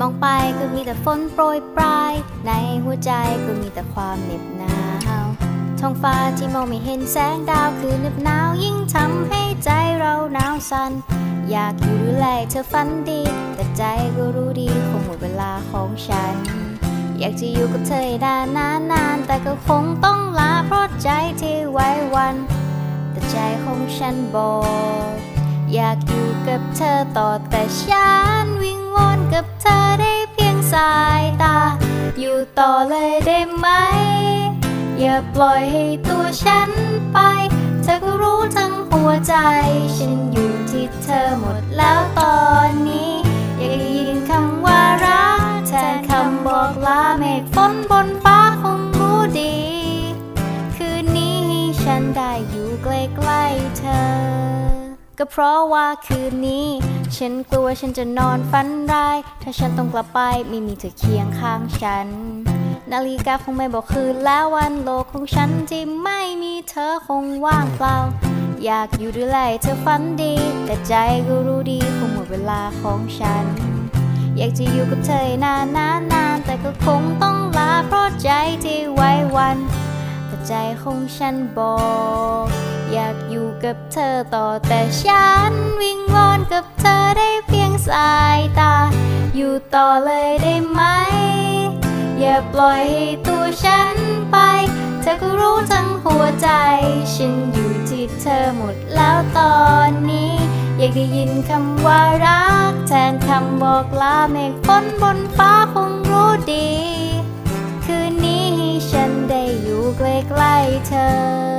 มองไปก็มีแต่ฝนโปรยปลาย ในหัวใจก็มีแต่ความเหน็บหนาวท้องฟ้าที่มองไม่เห็นแสงดาวคือเหน็บหนาวยิ่งทำให้ใจเราหนาวสั่นอยากอยู่ดูแลเธอฝันดี แต่ใจก็รู้ดีคงหมดเวลาของฉัน อยากจะอยู่กับเธอให้นานนานนานแต่ก็คงต้องลาเพราะใจที่ไว้วัน แต่ใจของฉันบอก อยากอยู่กับเธอต่อแต่ฉันวิ่ง วอนกับเธอได้เพียงสายตา อยู่ต่อเลยได้ไหม อย่าปล่อยให้ตัวฉันไป เธอก็รู้ทั้งหัวใจ ฉันอยู่ที่เธอหมดแล้วตอนนี้ อยากได้ยินคำว่ารักแทนคำบอกลาเมฆฝนบนฟ้าคงรู้ดี คืนนี้ฉันได้อยู่ใกล้ๆเธอ ก็เพราะว่าคืนนี้ ฉันกลัวฉันจะนอนฝันร้าย ถ้าฉันต้องกลับไปไม่มีเธอเคียงข้างฉัน นาฬิกาคงไม่บอกคืนแล้ววันโลกของฉันที่ไม่มีเธอคงว่างเปล่า อยากอยู่ดูแลเธอฝันดี แต่ใจก็รู้ดีคงหมดเวลาของฉัน อยากจะอยู่กับเธอนานนานนานแต่ก็คงต้องลาเพราะใจที่ไว้วัน แต่ใจของฉันบอก อยากอยู่กับเธอต่อแต่ฉันวิงวอนกับเธอได้เพียงสายตา อยู่ต่อเลยได้ไหม อย่าปล่อยให้ตัวฉันไป เธอก็รู้ทั้งหัวใจ ฉันอยู่ที่เธอหมดแล้วตอนนี้ อยากได้ยินคำว่ารัก แทนคำบอกลาเมฆฝนบนฟ้าคงรู้ดี คืนนี้ให้ฉันได้อยู่ใกล้ๆเธอ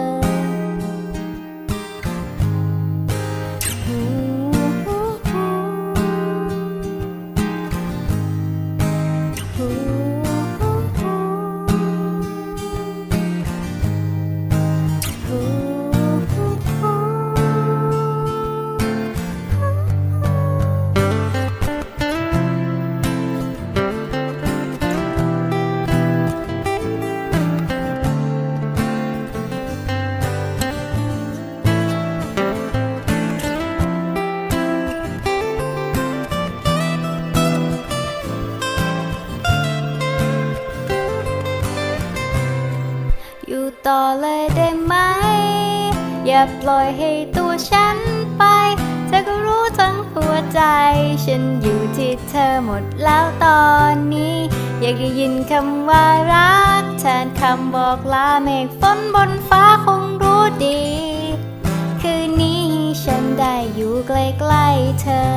อยู่ต่อเลยได้ไหม อย่าปล่อยให้ตัวฉันไป เธอก็รู้ทั้งหัวใจ ฉันอยู่ที่เธอหมดแล้วตอนนี้ อยากได้ยินคำว่ารัก แทนคำบอกลาเมฆฝนบนฟ้าคงรู้ดี คืนนี้ฉันได้อยู่ใกล้ๆเธอ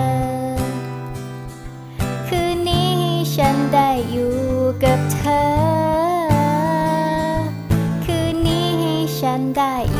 คืนนี้ฉันได้อยู่กับเธอ คื